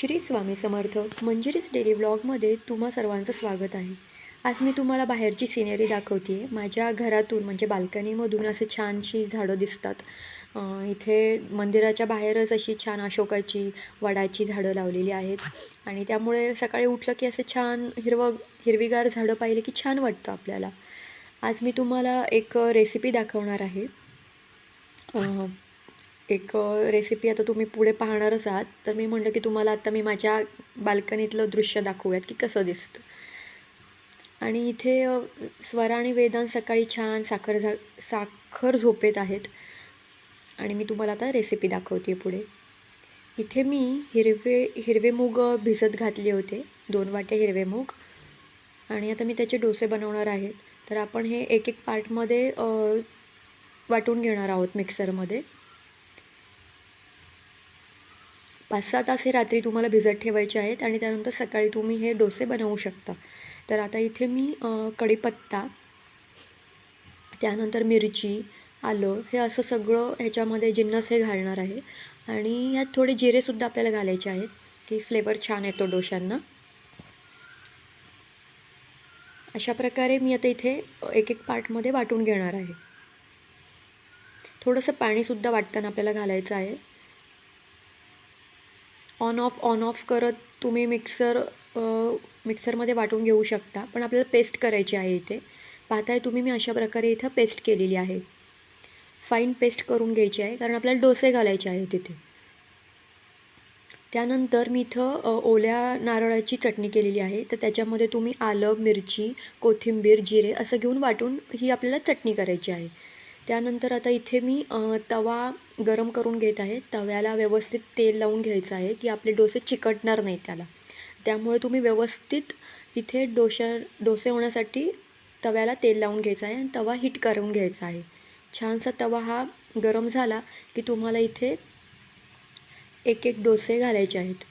Shri Swami Samarth मंजिरीच daily ब्लॉगमध्ये तुम्हा सर्वांचं स्वागत आहे. आज मी तुम्हाला बाहेरची सिनेरी दाखवते. आहे माझ्या घरातून म्हणजे बाल्कनीमधून असे छानशी झाडं दिसतात. इथे मंदिराच्या बाहेरच अशी छान अशोकाची वडाची झाडं लावलेली आहेत. आणि त्यामुळे सकाळी उठलं की असं छान हिरवं हिरवीगार झाडं पाहिले की छान वाटतं आपल्याला. आज मी तुम्हाला एक रेसिपी दाखवणार आहे. एक रेसिपी आता तुम्ही पुढे पाहणारच आहात तर मी म्हणलं की तुम्हाला आता मी माझ्या बाल्कनीतलं दृश्य दाखवूयात की कसं दिसतं. आणि इथे स्वर स्वरा आणि वेदांत सकाळी छान साखर झा साखर झोपेत आहेत. आणि मी तुम्हाला आता रेसिपी दाखवते पुढे. इथे मी हिरवे हिरवे मूग भिजत घातले होते. दोन वाटे हिरवे मूग. आणि आता मी त्याचे डोसे बनवणार आहेत तर आपण हे एक एक पार्टमध्ये वाटून घेणार आहोत मिक्सरमध्ये पाच सहा तास हे रात्री तुम्हाला भिजत ठेवायचे आहेत आणि त्यानंतर सकाळी तुम्ही हे डोसे बनवू शकता. तर आता इथे मी कढीपत्ता त्यानंतर मिरची आलं हे असं सगळं ह्याच्यामध्ये जिन्नस हे घालणार आहे. आणि यात थोडे जिरेसुद्धा आपल्याला घालायचे आहेत की फ्लेवर छान येतो डोशांना अशा प्रकारे मी आता इथे एक एक पार्टमध्ये वाटून घेणार आहे. थोडंसं पाणीसुद्धा वाटताना आपल्याला घालायचं आहे. ऑन ऑफ ऑन ऑफ करत तुम्ही मिक्सर मिक्सरमध्ये वाटून घेऊ शकता. पण आपल्याला पेस्ट करायची आहे इथे. पाहताय तुम्ही मी अशा प्रकारे इथं पेस्ट केलेली आहे. फाईन पेस्ट करून घ्यायची आहे कारण आपल्याला डोसे घालायचे आहेत तिथे त्यानंतर मी इथं ओल्या नारळाची चटणी केलेली आहे. तर त्याच्यामध्ये तुम्ही आलं मिरची कोथिंबीर जिरे असं घेऊन वाटून ही आपल्याला चटणी करायची आहे. त्यानंतर आता इथे मी तवा गरम करून घेत आहे. तव्याला व्यवस्थित तेल लावून घ्यायचं आहे की आपले डोसे चिकटणार नाही त्याला. त्यामुळे तुम्ही व्यवस्थित इथे डोशा डोसे होण्यासाठी तव्याला तेल लावून घ्यायचं आहे आणि तवा हीट करून घ्यायचा आहे. छानसा तवा हा गरम झाला की तुम्हाला इथे एक एक डोसे घालायचे आहेत.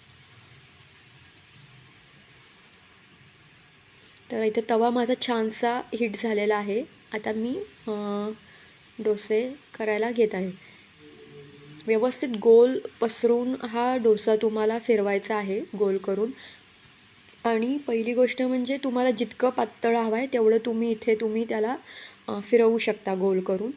तर इथे तवा माझा छानसा हीट झालेला आहे. आता मी डोसे करायला घेत आहे. व्यवस्थित गोल पसरून हा डोसा तुम्हाला फिरवायचा आहे गोल करून. आणि पहिली गोष्ट म्हणजे तुम्हाला जितकं पातळ हवं आहे तेवढं तुम्ही इथे तुम्ही त्याला फिरवू शकता गोल करून.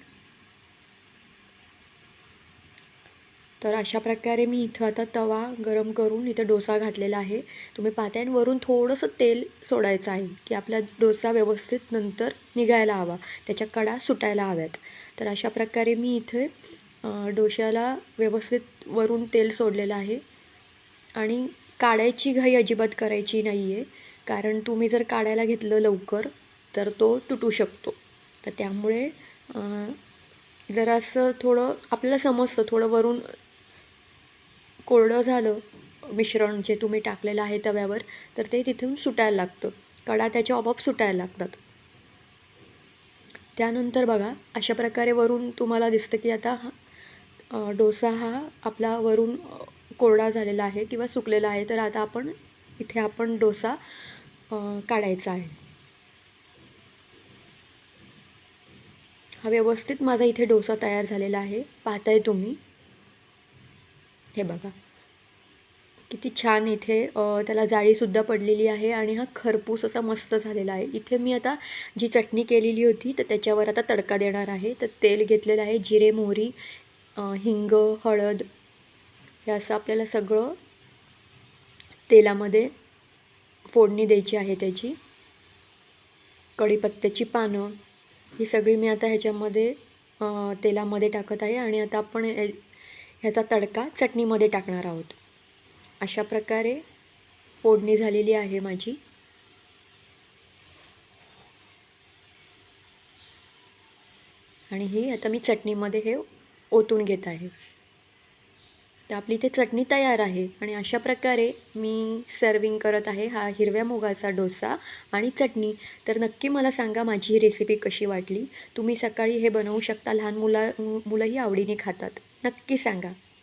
तर अशा प्रकारे मी इथं आता तवा गरम करून इथं डोसा घातलेला आहे. तुम्ही पाहताय वरून थोडंसं तेल सोडायचं आहे की आपला डोसा व्यवस्थित नंतर निघायला हवा. त्याच्या कडा सुटायला हव्यात. तर अशा प्रकारे मी इथे डोशाला व्यवस्थित वरून तेल सोडलेलं आहे. आणि काढायची घाई अजिबात करायची नाही आहे कारण तुम्ही जर काढायला घेतलं लवकर तर तो तुटू शकतो. तर त्यामुळे जरासं थोडं आपल्याला समजतं थोडं वरून कोरडं झालं मिश्रण जे तुम्ही टाकलेलं आहे तव्यावर तर ते तिथून सुटायला लागतं. कडा त्याच्या आपोआप सुटायला लागतात. त्यानंतर बघा अशा प्रकारे वरून तुम्हाला दिसतं की आता हा डोसा हा आपला वरून कोरडा झालेला आहे किंवा सुकलेला आहे तर आता आपण इथे आपण डोसा काढायचा आहे. हा व्यवस्थित माझा इथे डोसा तयार झालेला आहे. पाहताय तुम्ही. हे बघा. किती छान इथे त्याला जाळीसुद्धा पडलेली आहे आणि हा खरपूस असा मस्त झालेला आहे. इथे मी आता जी चटणी केलेली होती तर त्याच्यावर आता तडका देणार आहे. तर तेल घेतलेलं आहे जिरे मोहरी हिंग हळद हे असं आपल्याला सगळं तेलामध्ये फोडणी द्यायची आहे त्याची. कढीपत्त्याची पानं ही सगळी मी आता ह्याच्यामध्ये तेलामध्ये टाकत आहे आणि आता आपण ह्याचा तडका चटणीमध्ये टाकणार आहोत. अशा प्रकारे फोडणी झालेली आहे माझी. आणि ही आता मी चटणीमध्ये हे ओतून घेत आहे. तर आपली इथे चटणी तयार आहे आणि अशा प्रकारे मी सर्विंग करत आहे हा हिरव्या मुगाचा डोसा आणि चटणी. तर नक्की मला सांगा माझी ही रेसिपी कशी वाटली? तुम्ही सकाळी हे बनवू शकता लहान मुला मुलंही आवडीने खातात. नक्की सांगा.